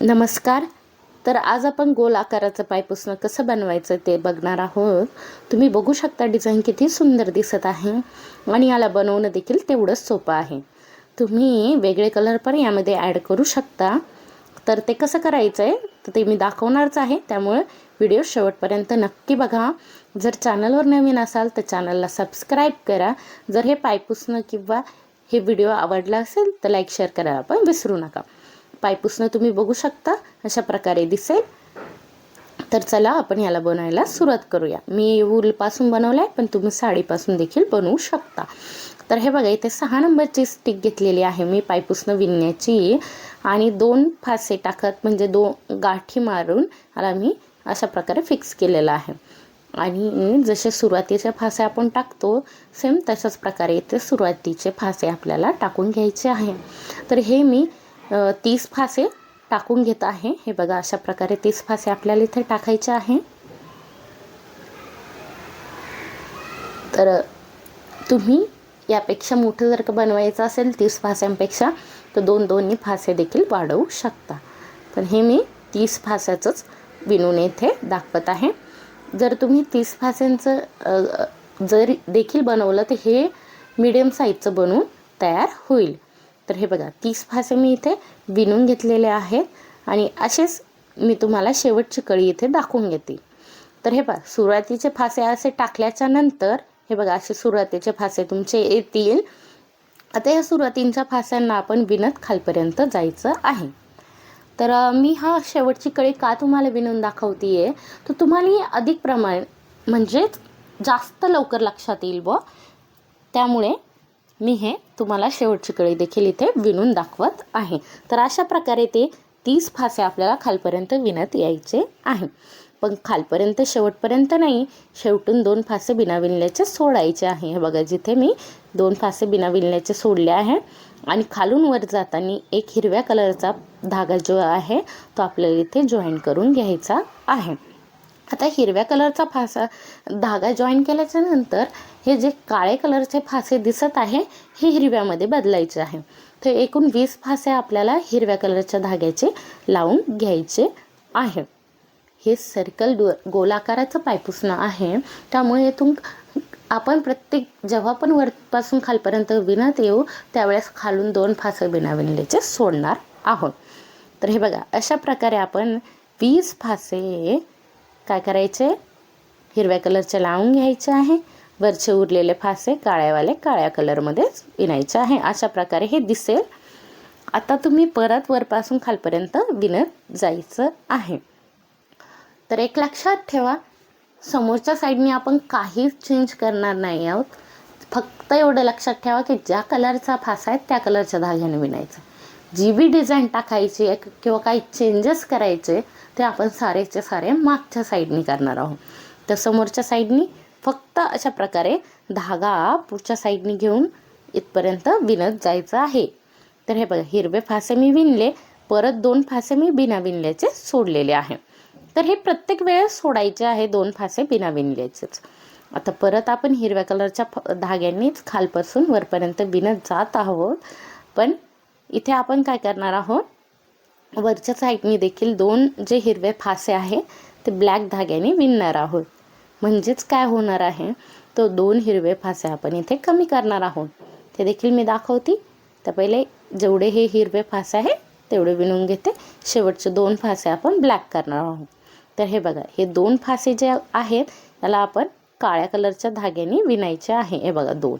नमस्कार. तर आज आपण गोल आकाराचं पायपुसणं कसं बनवायचं ते बघणार आहोत. तुम्ही बघू शकता डिझाईन किती सुंदर दिसत आहे आणि याला बनवणं देखील तेवढंच सोपं आहे. तुम्ही वेगळे कलर पण यामध्ये ॲड करू शकता. तर ते कसं करायचं आहे तर ते मी दाखवणारच आहे. त्यामुळे व्हिडिओ शेवटपर्यंत नक्की बघा. जर चॅनलवर नवीन असाल तर चॅनलला सबस्क्राईब करा. जर हे पायपुसणं किंवा हे व्हिडिओ आवडला असेल तर लाईक शेअर करायला पण विसरू नका. पायपुसणं तुम्ही बघू शकता अशा प्रकारे दिसेल. तर चला आपण याला बनवायला सुरुवात करूया. मी वूलपासून बनवलं आहे पण तुम्ही साडीपासून देखील बनवू शकता. तर हे बघा इथे सहा नंबरची स्टिक घेतलेली आहे मी पायपुसणं विणण्याची. आणि दोन फासे टाकत म्हणजे दोन गाठी मारून याला मी अशा प्रकारे फिक्स केलेलं आहे. आणि जसे सुरुवातीचे फासे आपण टाकतो सेम तशाच प्रकारे इथे सुरुवातीचे फासे आपल्याला टाकून घ्यायचे आहे. तर हे मी तीस फासे टाकून घेत आहे. हे बघा अशा प्रकारे तीस फासे आपल्याला इथे टाकायचे आहे. तर तुम्ही यापेक्षा मोठं जर का बनवायचं असेल तीस फास्यांपेक्षा तर दोन दोन्ही फासे देखील वाढवू शकता. पण हे मी तीस फास्याचंच विणून येथे दाखवत आहे. जर तुम्ही तीस फास्यांचं जर देखील बनवलं तर हे मिडियम साईजचं बनवून तयार होईल. तर हे बघा तीस फासे मी इथे विणून घेतलेले आहेत आणि असेच मी तुम्हाला शेवटची कळी इथे दाखवून घेते. तर हे बघा सुरुवातीचे फासे असे टाकल्याच्या नंतर हे बघा असे सुरुवातीचे फासे तुमचे येतील. आता या सुरुवातींच्या फास्यांना आपण विणत खालपर्यंत जायचं आहे. तर मी हा शेवटची कळी का तुम्हाला विणून दाखवते आहे तर तुम्हाला अधिक प्रमाण म्हणजेच जास्त लवकर लक्षात येईल व त्यामुळे मी हे तुम्हाला शेवटची कळी देखील इथे विणून दाखवत आहे. तर अशा प्रकारे ते तीस फासे आपल्याला खालपर्यंत विणत यायचे आहे. पण खालपर्यंत शेवटपर्यंत नाही शेवटून दोन फासे बिना विणल्याचे सोडायचे आहे. हे बघा जिथे मी दोन फासे बिना विणल्याचे सोडले आहे आणि खालून वर जाताना एक हिरव्या कलरचा धागा जो आहे तो आपल्याला इथे जॉईन करून घ्यायचा आहे. आता हिरव्या कलरचा फासा धागा जॉईन केल्याच्यानंतर हे जे काळे कलरचे फासे दिसत आहे हे हिरव्यामध्ये बदलायचे आहे. तर एकूण वीस फासे आपल्याला हिरव्या कलरच्या धाग्याचे लावून घ्यायचे आहे हे सर्कल डो गोलाकाराचं पायपुसणं आहे. त्यामुळे इथून आपण प्रत्येक जेव्हा पण वरपासून खालपर्यंत विणत येऊ त्यावेळेस खालून दोन फासे विणाविणलेचे सोडणार आहोत. तर हे बघा अशा प्रकारे आपण वीस फासे काय करायचे? हिरव्या कलरचे लावून घ्यायचे आहे. वरचे उरलेले फासे काळ्यावाले काळ्या कलरमध्येच विणायचे आहे. अशा प्रकारे हे दिसेल. आता तुम्ही परत वरपासून खालपर्यंत विणत जायचं आहे. तर एक लक्षात ठेवा समोरच्या साईडने आपण काहीच चेंज करणार नाही आहोत. फक्त एवढं लक्षात ठेवा की ज्या कलरचा फासा आहे त्या कलरच्या धाग्याने विणायचं. जी बी डिझाईन टाकायची आहे किंवा काही चेंजेस करायचे ते आपण सारेचे सारे मागच्या साईडनी करणार आहोत. तर समोरच्या साईडनी फक्त अशा प्रकारे धागा पुढच्या साईडनी घेऊन इथपर्यंत विणत जायचं आहे. तर हे बघा हिरवे फासे मी विणले परत दोन फासे मी बिना विणल्याचे सोडलेले आहे. तर हे प्रत्येक वेळेस सोडायचे आहे दोन फासे बिना विणल्याचेच. आता परत आपण हिरव्या कलरच्या फ धाग्यांनीच खालपासून वरपर्यंत विणत जात आहोत. पण इथे आपण काय करणार आहोत? वरच्या साईडनी देखील दोन जे हिरवे फासे आहे ते ब्लॅक धाग्याने विणणार आहोत. म्हणजेच काय होणार आहे? तो दोन हिरवे फासे आपण इथे कमी करणार आहोत. ते देखील मी दाखवते. तर पहिले जेवढे हे हिरवे फासे आहे तेवढे विणून घेते. शेवटचे दोन फासे आपण ब्लॅक करणार आहोत. तर हे बघा हे दोन फासे जे आहेत त्याला आपण काळ्या कलरच्या धाग्याने विणायचे आहे. हे बघा दोन.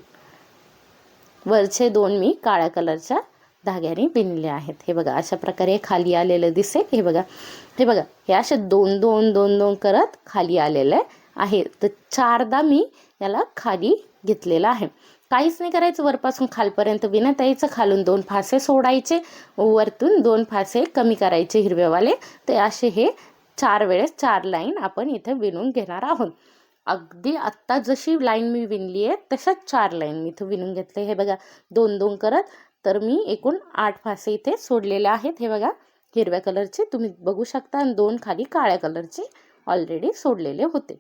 वरचे दोन मी काळ्या कलरच्या धाग्याने विणले आहेत. हे बघा अशा प्रकारे खाली आलेलं दिसेल. हे बघा हे बघा हे असे दोन दोन दोन दोन करत खाली आलेलं आहे. आहे. तर चारदा मी याला खाली घेतलेलं आहे. काहीच नाही करायचं. वरपासून खालपर्यंत विणत यायचं खालून दोन फासे सोडायचे. वरतून दोन फासे कमी करायचे हिरवेवाले ते असे हे चार वेळेस चार लाईन आपण इथे विणून घेणार आहोत. अगदी आत्ता जशी लाईन मी विणली आहे तशाच चार लाईन मी इथं विणून घेतले. हे बघा दोन दोन करत तर मी एकूण आठ फासे इथे सोडलेले आहेत. हे बघा हिरव्या कलरचे तुम्ही बघू शकता. आणि दोन खाली काळ्या कलरचे ऑलरेडी सोडलेले होते.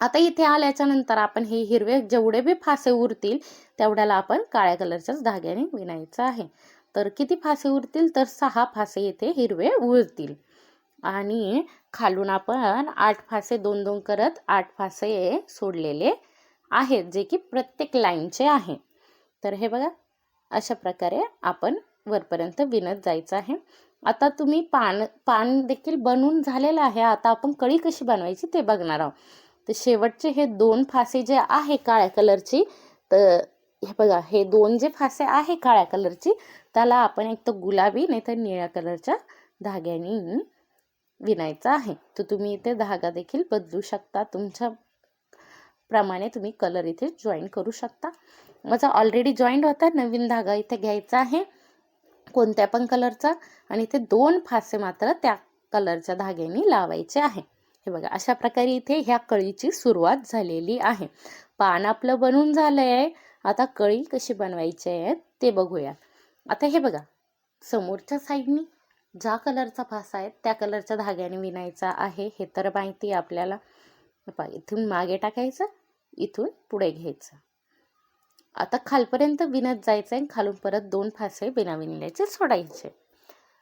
आता इथे आल्याच्यानंतर आपण हे हिरवे जेवढे बी फासे उरतील तेवढ्याला आपण काळ्या कलरच्याच धाग्याने विणायचं आहे. तर किती फासे उरतील? तर सहा फासे इथे हिरवे उरतील. आणि खालून आपण आठ फासे दोन दोन करत आठ फासे सोडलेले आहेत जे की प्रत्येक लाईनचे आहे. तर हे बघा अशा प्रकारे आपण वरपर्यंत विणत जायचं आहे. आता तुम्ही पान पान देखील बनवून झालेलं आहे. आता आपण कळी कशी बनवायची ते बघणार आहोत. तर शेवटचे हे दोन फासे जे आहे काळ्या कलरची तर हे बघा हे दोन जे फासे आहे काळ्या कलरची त्याला आपण एक तर गुलाबी नाही तर निळ्या कलरच्या धाग्याने विणायचं आहे. तर तुम्ही इथे धागा देखील बदलू शकता. तुमच्या प्रमाणे तुम्ही कलर इथे जॉईन करू शकता. माझा ऑलरेडी जॉईंट होता नवीन धागा इथे घ्यायचा आहे. कोणत्या पण कलरचा आणि इथे दोन फासे मात्र त्या कलरच्या धाग्याने लावायचे आहे. हे बघा अशा प्रकारे इथे ह्या कळीची सुरुवात झालेली आहे. पान आपलं बनून झालं आहे आता कळी कशी बनवायची आहे ते बघूया. आता हे बघा समोरच्या साईडनी ज्या कलरचा फासा आहे त्या कलरच्या धाग्याने विणायचा आहे. हे तर माहिती आहे आपल्याला. पहा इथून मागे टाकायचं इथून पुढे घ्यायचं. आता खालपर्यंत विणत जायचं आहे खालून परत दोन फासे बिना विणल्याचे सोडायचे.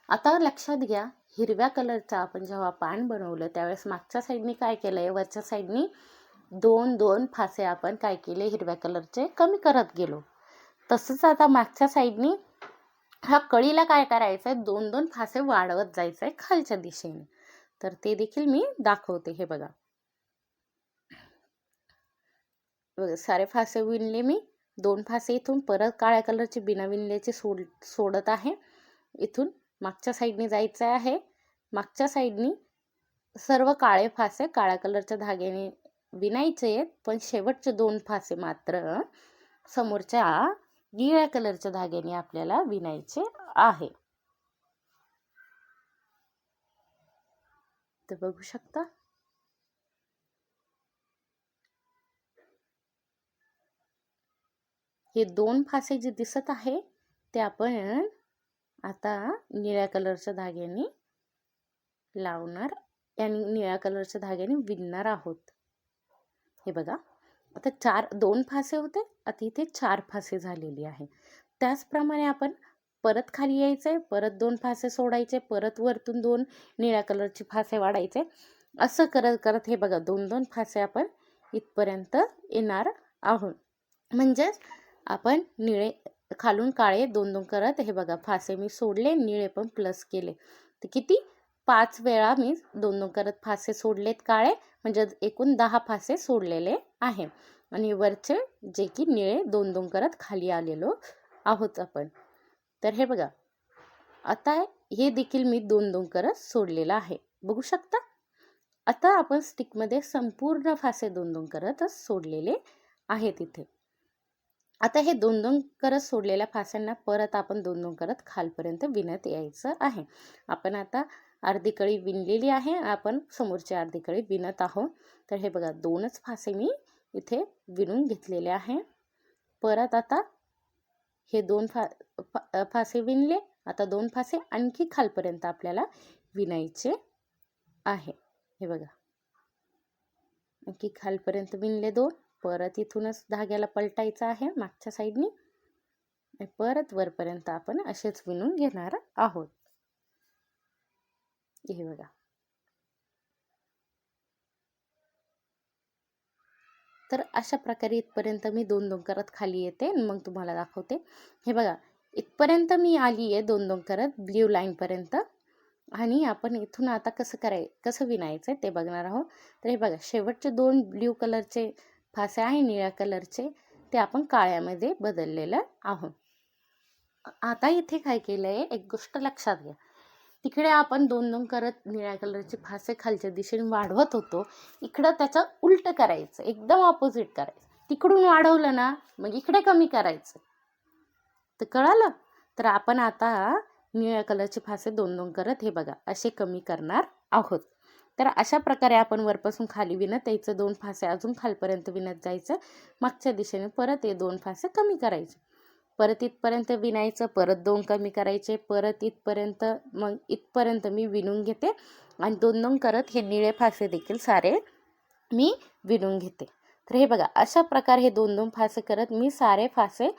आता लक्षात घ्या हिरव्या कलरचा आपण जेव्हा पान बनवलं त्यावेळेस मागच्या साईडनी काय केलं आहे वरच्या साईडनी दोन दोन फासे आपण काय केले? हिरव्या कलरचे कमी करत गेलो. तसंच आता मागच्या साईडनी ह्या कळीला काय करायचं आहे दोन दोन फासे वाढवत जायचं आहे खालच्या दिशेने. तर ते देखील मी दाखवते. हे बघा. बघा सारे फासे विणले मी. दोन फासे इथून परत काळ्या कलरचे बिना विणल्याची सोड सोडत आहे. इथून मागच्या साईडने जायचं आहे. मागच्या साईडनी सर्व काळे फासे काळ्या कलरच्या धाग्याने विणायचे आहेत पण शेवटचे दोन फासे मात्र समोरच्या निळ्या कलरच्या धाग्याने आपल्याला विणायचे आहे. तर बघू शकता. हे दोन फासे जे दिसत आहे ते आपण आता निळ्या कलरच्या धाग्याने लावणार आणि निळ्या कलरच्या धाग्याने विणणार आहोत. हे बघा आता चार दोन फासे होते. आता इथे चार फासे झालेली आहे. त्याचप्रमाणे आपण परत खाली यायचे परत दोन फासे सोडायचे परत वरतून दोन निळ्या कलरचे फासे वाढायचे. असं करत करत हे बघा दोन दोन फासे आपण इथपर्यंत येणार आहोत. म्हणजेच आपण निळे खालून काळे दोन दोन करत हे बघा फासे मी सोडले निळे पण प्लस केले. तर किती? पाच वेळा मी दोन दोन करत फासे सोडलेत काळे म्हणजे एकूण दहा फासे सोडलेले आहे. आणि वरचे जे की निळे दोन दोन करत खाली आलेलो आहोत आपण. तर हे बघा आता हे देखील मी दोन दोन करत सोडलेलं आहे. बघू शकता? आता आपण स्टिकमध्ये संपूर्ण फासे दोन दोन करतच सोडलेले आहेत इथे. आता हे दोन दोन करत सोडलेल्या फास्यांना परत आपण दोन दोन करत खालपर्यंत विणत यायचं आहे. आपण आता अर्धी कळी विणलेली आहे. आपण समोरची अर्धी कळी विणत आहोत. तर हे बघा दोनच फासे मी इथे विणून घेतलेले आहे. परत आता हे दोन फा फा फासे विणले. आता दोन फासे आणखी खालपर्यंत आपल्याला विणायचे आहे. हे बघा. आणखी खालपर्यंत विणले दोन. परत इथूनच धाग्याला पलटायचं आहे मागच्या साईडनी. परत वरपर्यंत आपण असेच विणून घेणार आहोत. हे बघा. तर अशा प्रकारे इथपर्यंत मी दोन दोन करत खाली येते मग तुम्हाला दाखवते. हे बघा इथपर्यंत मी आली आहे दोन दोन करत ब्ल्यू लाईनपर्यंत. आणि आपण इथून आता कसं कराय कसं विणायचं आहे ते बघणार आहोत. तर हे बघा शेवटचे दोन ब्ल्यू कलरचे फासे आहे निळ्या कलरचे ते आपण काळ्यामध्ये बदललेलं आहोत. आता इथे काय केलं आहे एक गोष्ट लक्षात घ्या. तिकडे आपण दोन दोन करत निळ्या कलरचे फासे खालच्या दिशेने वाढवत होतो. इकडं त्याचं उलटं करायचं एकदम ऑपोजिट करायचं. तिकडून वाढवलं ना मग इकडे कमी करायचं. तर कळालं? तर आपण आता निळ्या कलरचे फासे दोन दोन करत हे बघा असे कमी करणार आहोत. तर अशा प्रकारे आपण वरपासून खाली विणत यायचं. दोन फासे अजून खालपर्यंत विणत जायचं. मागच्या दिशेने परत हे दोन फासे कमी करायचे. परत इथपर्यंत विणायचं. परत दोन कमी करायचे. परत इथपर्यंत मग इथपर्यंत मी विणून घेते. आणि दोन दोन करत हे निळे फासे देखील सारे मी विणून घेते. तर हे बघा अशा प्रकारे हे दोन दोन फासे करत मी सारे फासे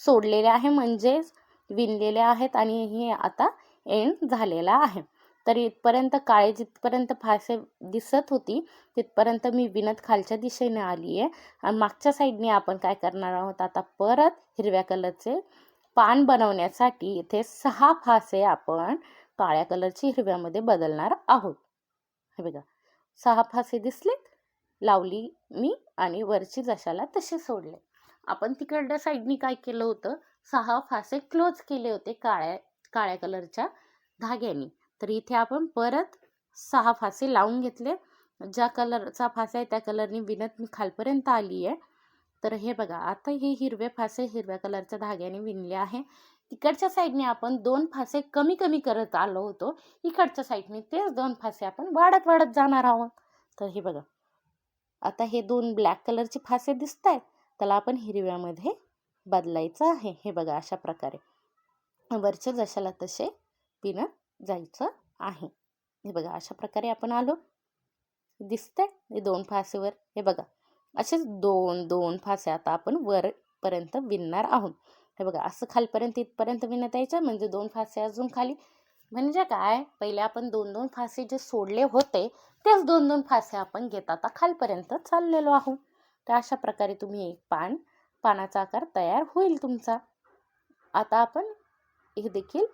सोडलेले आहे. म्हणजेच विणलेले आहेत आणि हे आता एंड झालेला आहे. तर इथपर्यंत काळे जिथपर्यंत फासे दिसत होती तिथपर्यंत मी विनत खालच्या दिशेने आली आहे आणि मागच्या साईडने आपण काय करणार आहोत? आता परत हिरव्या कलरचे पान बनवण्यासाठी इथे सहा फासे आपण काळ्या कलरची हिरव्यामध्ये बदलणार आहोत. हे बघा सहा फासे दिसलेत. लावली मी आणि वरची जशाला तसे सोडले. आपण तिकडल्या साईडनी काय केलं होतं? सहा फासे क्लोज केले होते काळ्या काळ्या कलरच्या धाग्यानी. तर इथे आपण परत सहा फासे लावून घेतले. ज्या कलरचा फासा आहे त्या कलरने विणत मी खालपर्यंत आली आहे. तर हे बघा आता हे हिरवे फासे हिरव्या कलरच्या धाग्याने विणले आहे. तिकडच्या साईडने आपण दोन फासे कमी कमी करत आलो होतो. इकडच्या साईडने तेच दोन फासे आपण वाढत वाढत जाणार आहोत. तर हे बघा आता हे दोन ब्लॅक कलरचे फासे दिसत आहेत त्याला आपण हिरव्यामध्ये बदलायचं आहे. हे बघा अशा प्रकारे. वरच्या जशाला तसे पिणं जायचं आहे. हे बघा अशा प्रकारे आपण आलो. दिसतंय हे दोन फासेवर. हे बघा असेच दोन दोन फासे आता आपण वरपर्यंत विणणार आहोत. हे बघा असं खालपर्यंत इथपर्यंत विणत यायचं म्हणजे दोन फासे अजून खाली. म्हणजे काय पहिले आपण दोन दोन फासे जे सोडले होते तेच दोन दोन फासे आपण घेत आता खालपर्यंत चाललेलो आहोत. तर अशा प्रकारे तुम्ही एक पान पानाचा आकार तयार होईल तुमचा. आता आपण हे देखील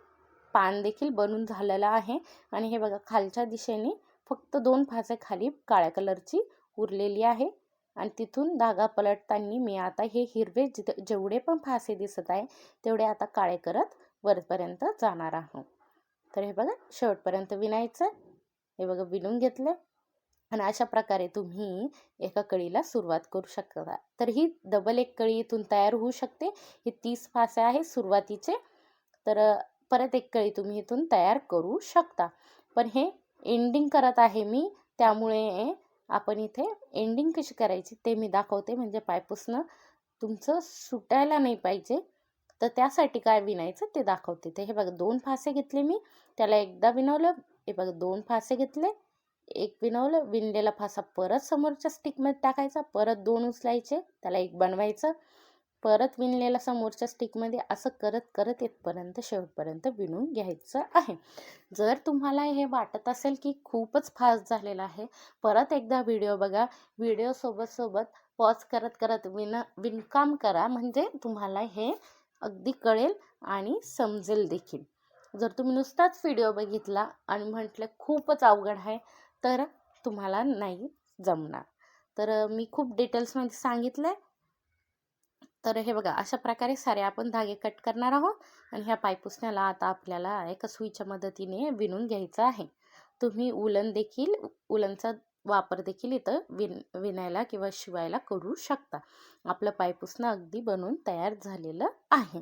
पान देखील बनून झालेलं आहे. आणि हे बघा खालच्या दिशेने फक्त दोन फासे खाली काळ्या कलरची उरलेली आहे. आणि तिथून धागा पलटताना मी आता हे हिरवे जिथे जेवढे पण फासे दिसत आहे तेवढे आता काळे करत वरपर्यंत जाणार आहोत. तर हे बघा शेवटपर्यंत विणायचं हे बघा विणून घेतलं आणि अशा प्रकारे तुम्ही एका कळीला सुरुवात करू शकता. तर ही डबल एक कळी इथून तयार होऊ शकते. हे तीस फासे आहे सुरुवातीचे. तर परत एक कळी तुम्ही इथून तयार करू शकता. पण हे एंडिंग करत आहे मी त्यामुळे आपण इथे एंडिंग कशी करायची ते मी दाखवते. म्हणजे पायपुसणं तुमचं सुटायला नाही पाहिजे. तर त्यासाठी काय विणायचं ते दाखवते. ते हे बघा दोन फासे घेतले मी त्याला एकदा विनवलं हे बघा दोन फासे घेतले एक विनवलं विणलेला फासा परत समोरच्या स्टिकमध्ये टाकायचा परत दोन उचलायचे त्याला एक बनवायचं. परत विणलेला समोरच्या स्टिकमध्ये असं करत करत येतपर्यंत शेवटपर्यंत विणून घ्यायचं आहे. जर तुम्हाला हे वाटत असेल की खूपच फास्ट झालेलं आहे परत एकदा व्हिडिओ बघा. व्हिडिओ सोबत सोबत पॉज करत करत विन विणकाम करा. म्हणजे तुम्हाला हे अगदी कळेल आणि समजेल देखील. जर तुम्ही नुसताच व्हिडिओ बघितला आणि म्हटलं खूपच अवघड आहे तर तुम्हाला नाही जमणार. तर मी खूप डिटेल्समध्ये सांगितलं आहे तर हे बघा अशा प्रकारे सारे आपण धागे कट करणार आहोत आणि ह्या पायपुसण्याला आता आपल्याला एका सुईच्या मदतीने विणून घ्यायचं आहे. तुम्ही उलन देखील उलनचा वापर देखील इथं विण विणायला किंवा शिवायला करू शकता. आपलं पायपुसणं अगदी बनवून तयार झालेलं आहे.